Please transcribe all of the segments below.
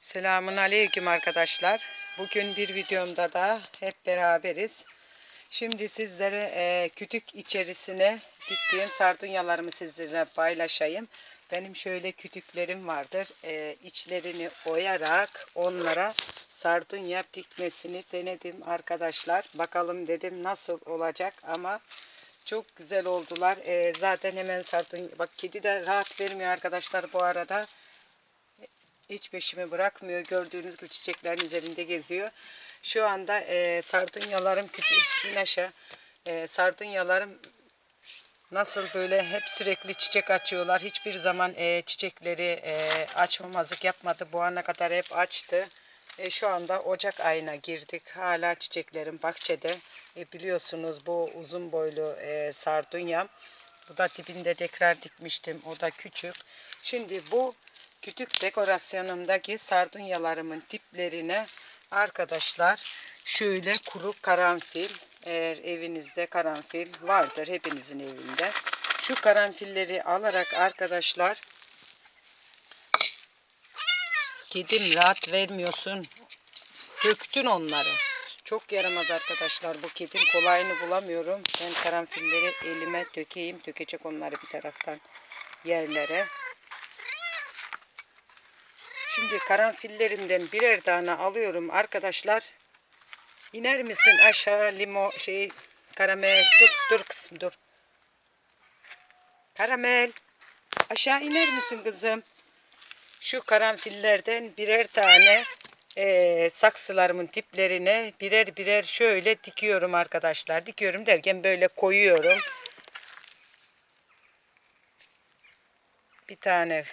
Selamun Aleyküm arkadaşlar. Bugün bir videomda da hep beraberiz. Şimdi sizlere e, kütük içerisine diktiğim sardunyalarımı sizinle paylaşayım. Benim şöyle kütüklerim vardır. E, içlerini oyarak onlara sardunya dikmesini denedim arkadaşlar. Bakalım dedim nasıl olacak ama çok güzel oldular. E, zaten hemen sardunya... Bak kedi de rahat vermiyor arkadaşlar bu arada. Hiç peşimi bırakmıyor. Gördüğünüz gibi çiçeklerin üzerinde geziyor. Şu anda e, sardunyalarım aşağı. E, sardunyalarım nasıl böyle hep sürekli çiçek açıyorlar. Hiçbir zaman e, çiçekleri e, açmamazlık yapmadı. Bu ana kadar hep açtı. E, şu anda Ocak ayına girdik. Hala çiçeklerim bahçede. E, biliyorsunuz bu uzun boylu e, sardunyam. Bu da dibinde tekrar dikmiştim. O da küçük. Şimdi bu kütük dekorasyonumdaki sardunyalarımın diplerine arkadaşlar şöyle kuru karanfil eğer evinizde karanfil vardır hepinizin evinde. Şu karanfilleri alarak arkadaşlar kedim rahat vermiyorsun. Döktün onları. Çok yaramaz arkadaşlar bu kedim. Kolayını bulamıyorum. Ben karanfilleri elime dökeyim. Dökecek onları bir taraftan yerlere Şimdi karanfillerimden birer tane alıyorum arkadaşlar. İner misin aşağı limo şey karamel dur dur kızım dur. Karamel aşağı iner misin kızım? Şu karanfillerden birer tane e, saksılarımın tiplerine birer birer şöyle dikiyorum arkadaşlar. Dikiyorum derken böyle koyuyorum. Bir tane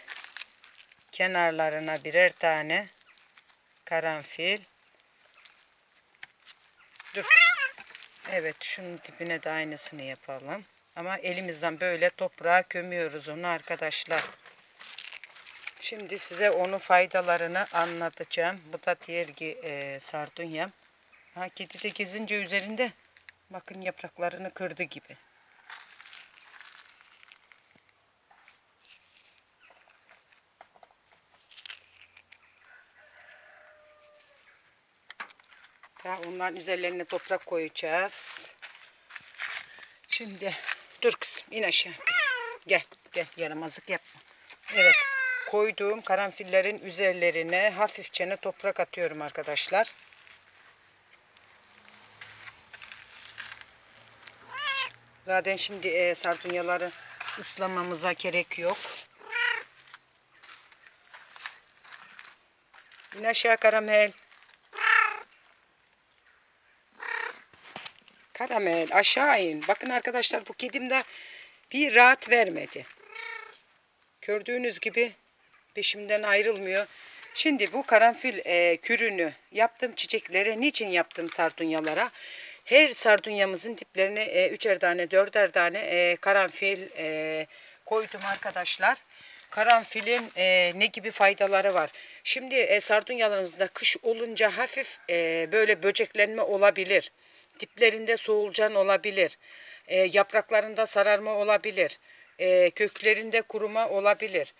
kenarlarına birer tane karanfil. Dur. Evet şunun dibine de aynısını yapalım. Ama elimizden böyle toprağa gömüyoruz onu arkadaşlar. Şimdi size onun faydalarını anlatacağım. Bu da diğer e, sardunyam. Ha, kedi de gezince üzerinde bakın yapraklarını kırdı gibi. Daha onların üzerlerine toprak koyacağız. Şimdi dur kızım in aşağı. Gel gel yaramazlık yapma. Evet koyduğum karanfillerin üzerlerine hafifçe toprak atıyorum arkadaşlar. Zaten şimdi e, sardunyaları ıslamamıza gerek yok. İn aşağı karamel. Karamel aşağı in. Bakın arkadaşlar bu kedim de bir rahat vermedi. Gördüğünüz gibi peşimden ayrılmıyor. Şimdi bu karanfil e, kürünü yaptım çiçeklere. Niçin yaptım sardunyalara? Her sardunyamızın diplerine e, üçer tane, dörder tane e, karanfil e, koydum arkadaşlar. Karanfilin e, ne gibi faydaları var? Şimdi e, sardunyalarımızda kış olunca hafif e, böyle böceklenme olabilir. Diplerinde soğulcan olabilir. E, yapraklarında sararma olabilir. E, köklerinde kuruma olabilir.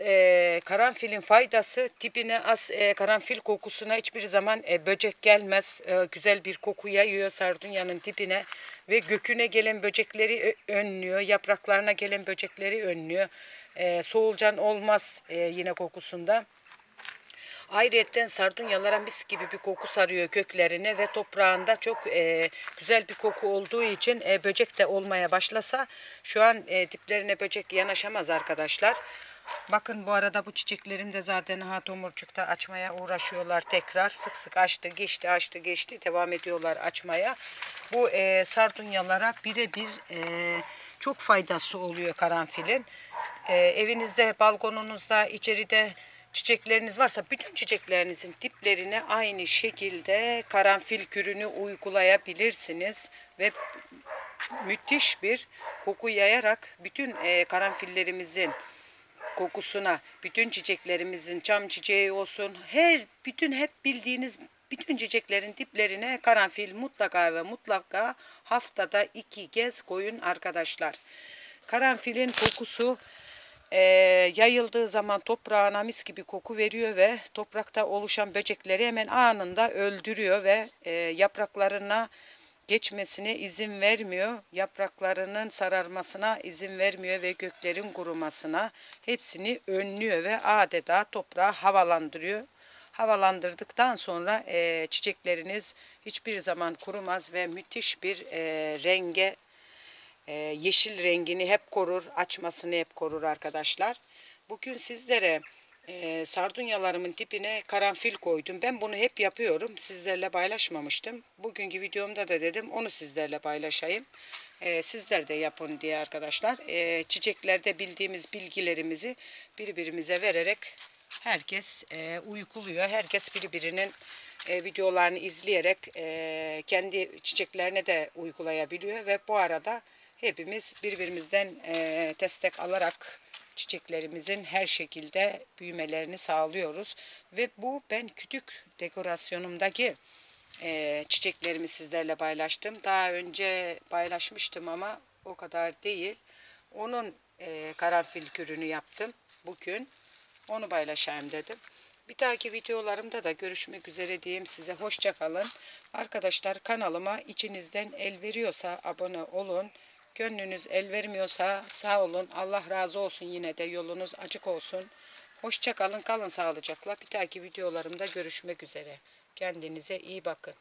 E, karanfilin faydası dibine az e, karanfil kokusuna hiçbir zaman e, böcek gelmez. E, güzel bir koku yayıyor sardunyanın dibine ve göküne gelen böcekleri önlüyor. Yapraklarına gelen böcekleri önlüyor. E, soğulcan olmaz e, yine kokusunda. Ayrıca sardunyalara mis gibi bir koku sarıyor köklerine ve toprağında çok e, güzel bir koku olduğu için e, böcek de olmaya başlasa şu an e, diplerine böcek yanaşamaz arkadaşlar. Bakın bu arada bu çiçeklerim de zaten ha tomurcukta açmaya uğraşıyorlar tekrar. Sık sık açtı geçti açtı geçti devam ediyorlar açmaya. Bu e, sardunyalara birebir e, çok faydası oluyor karanfilin. E, evinizde balkonunuzda içeride çiçekleriniz varsa bütün çiçeklerinizin diplerine aynı şekilde karanfil kürünü uygulayabilirsiniz ve müthiş bir koku yayarak bütün e, karanfillerimizin kokusuna, bütün çiçeklerimizin çam çiçeği olsun, her bütün hep bildiğiniz bütün çiçeklerin diplerine karanfil mutlaka ve mutlaka haftada iki kez koyun arkadaşlar. Karanfilin kokusu e, yayıldığı zaman toprağına mis gibi koku veriyor ve toprakta oluşan böcekleri hemen anında öldürüyor ve e, yapraklarına geçmesine izin vermiyor. Yapraklarının sararmasına izin vermiyor ve göklerin kurumasına hepsini önlüyor ve adeta toprağı havalandırıyor. Havalandırdıktan sonra e, çiçekleriniz hiçbir zaman kurumaz ve müthiş bir e, renge e, yeşil rengini hep korur, açmasını hep korur arkadaşlar. Bugün sizlere e, sardunyalarımın dibine karanfil koydum. Ben bunu hep yapıyorum. Sizlerle paylaşmamıştım. Bugünkü videomda da dedim onu sizlerle paylaşayım. E, sizler de yapın diye arkadaşlar. E, çiçeklerde bildiğimiz bilgilerimizi birbirimize vererek herkes e, uykuluyor. Herkes birbirinin e, videolarını izleyerek kendi çiçeklerine de uygulayabiliyor ve bu arada hepimiz birbirimizden e, destek alarak çiçeklerimizin her şekilde büyümelerini sağlıyoruz ve bu ben kütük dekorasyonumdaki e, çiçeklerimi sizlerle paylaştım. Daha önce paylaşmıştım ama o kadar değil. Onun e, karanfil kürünü yaptım bugün. Onu paylaşayım dedim. Bir dahaki videolarımda da görüşmek üzere diyeyim size. Hoşça kalın. Arkadaşlar kanalıma içinizden el veriyorsa abone olun. Gönlünüz el vermiyorsa sağ olun. Allah razı olsun yine de yolunuz açık olsun. Hoşça kalın. Kalın sağlıcakla. Bir dahaki videolarımda görüşmek üzere. Kendinize iyi bakın.